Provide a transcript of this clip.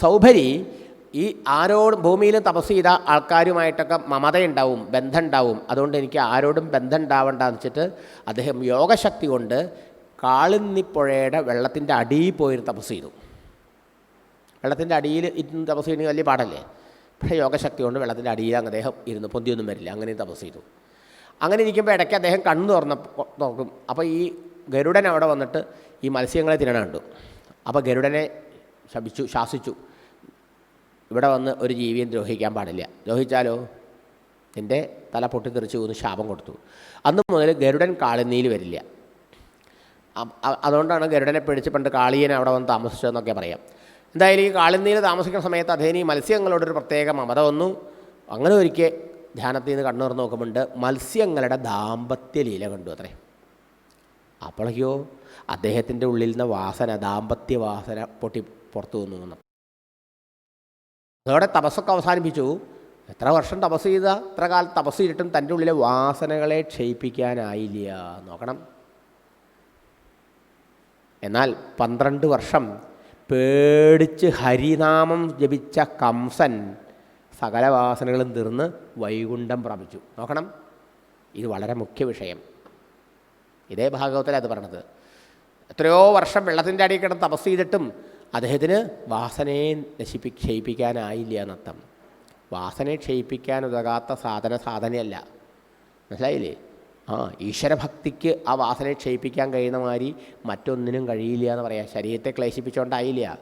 സൗഭരി ഈ ആരോടും ഭൂമിയിൽ തപസ് ചെയ്ത ആൾക്കാരുമായിട്ടൊക്കെ മമതയുണ്ടാവും ബന്ധം ഉണ്ടാവും അതുകൊണ്ട് എനിക്ക് ആരോടും ബന്ധം ഉണ്ടാവണ്ടെന്ന് വെച്ചിട്ട് അദ്ദേഹം യോഗശക്തി കൊണ്ട് കാളിന്നിപ്പുഴയുടെ വെള്ളത്തിന്റെ അടിയിൽ പോയി തപസ് ചെയ്തു. വെള്ളത്തിന്റെ അടിയിൽ ഇരുന്ന് തപസ് ചെയ്യുന്നത് വലിയ പാടല്ലേ? പക്ഷേ യോഗശക്തി കൊണ്ട് വെള്ളത്തിന്റെ അടിയിൽ അദ്ദേഹം ഇരുന്ന്. പൊന്തിയൊന്നും വരില്ല. അങ്ങനെ തപസ് ചെയ്തു. അങ്ങനെ ഇരിക്കുമ്പോൾ ഇടയ്ക്ക് അദ്ദേഹം കണ്ണു തുറന്ന നോക്കും. അപ്പോൾ ഈ ഗരുഡൻ അവിടെ വന്നിട്ട് ഈ മത്സ്യങ്ങളെ തിന്നണ കണ്ടു. അപ്പോൾ ഗരുഡനെ ശപിച്ചു ശാസിച്ചു. ഇവിടെ വന്ന് ഒരു ജീവിയും ദ്രോഹിക്കാൻ പാടില്ല. ദ്രോഹിച്ചാലോ? നിന്റെ തല പൊട്ടിത്തെറിച്ച് എന്ന് ശാപം കൊടുത്തു. അന്ന് മുതൽ ഗരുഡൻ കാളിനീയിൽ വരില്ല. അതുകൊണ്ടാണ് ഗരുഡനെ പിടിച്ച് പണ്ട് കാളിയനെ അവിടെ വന്ന് താമസിച്ചതെന്നൊക്കെ പറയാം. എന്തായാലും ഈ കാളിനീയിൽ താമസിക്കുന്ന സമയത്ത് അദ്ദേഹം ഈ മത്സ്യങ്ങളോടൊരു പ്രത്യേക മമത വന്നു. അങ്ങനെ ഒരിക്കൽ ധ്യാനത്തിൽ നിന്ന് കണ്ണു തുറന്ന് നോക്കുമ്പോണ്ട് മത്സ്യങ്ങളുടെ ദാമ്പത്യ ലീല കണ്ടു അത്രേ. അപ്പോഴേക്കോ അദ്ദേഹത്തിന്റെ ഉള്ളിൽ നിന്ന് വാസന ദാമ്പത്യ വാസന പൊട്ടി പുറത്തു വന്നു. എന്ന് അതോടെ തപസ്സൊക്കെ അവസാനിപ്പിച്ചു. എത്ര വർഷം തപസ് ചെയ്ത എത്ര കാലം തപസ് ചെയ്തിട്ടും തന്റെ ഉള്ളിലെ വാസനകളെ ക്ഷയിപ്പിക്കാനായില്ല. നോക്കണം. എന്നാൽ പന്ത്രണ്ട് വർഷം പേടിച്ച് ഹരിനാമം ജപിച്ച കംസൻ സകല വാസനകളും തീർന്ന് വൈകുണ്ഠം പ്രാപിച്ചു. നോക്കണം. ഇത് വളരെ മുഖ്യ വിഷയം. ഇതേ ഭാഗവത്തിലത് പറഞ്ഞത്. എത്രയോ വർഷം വെള്ളത്തിന്റെ അടിയിൽ കിടന്ന് തപസ് ചെയ്തിട്ടും അദ്ദേഹത്തിന് വാസനയെ നശിപ്പി ക്ഷയിപ്പിക്കാനായില്ല എന്നർത്ഥം. വാസനയെ ക്ഷയിപ്പിക്കാൻ ഉതകാത്ത സാധന സാധനയല്ല. മനസ്സിലായില്ലേ? ആ ഈശ്വരഭക്തിക്ക് ആ വാസനയെ ക്ഷയിപ്പിക്കാൻ കഴിയുന്ന മാതിരി മറ്റൊന്നിനും കഴിയില്ല എന്ന് പറയാം. ശരീരത്തെ ക്ലേശിപ്പിച്ചുകൊണ്ടായില്ല.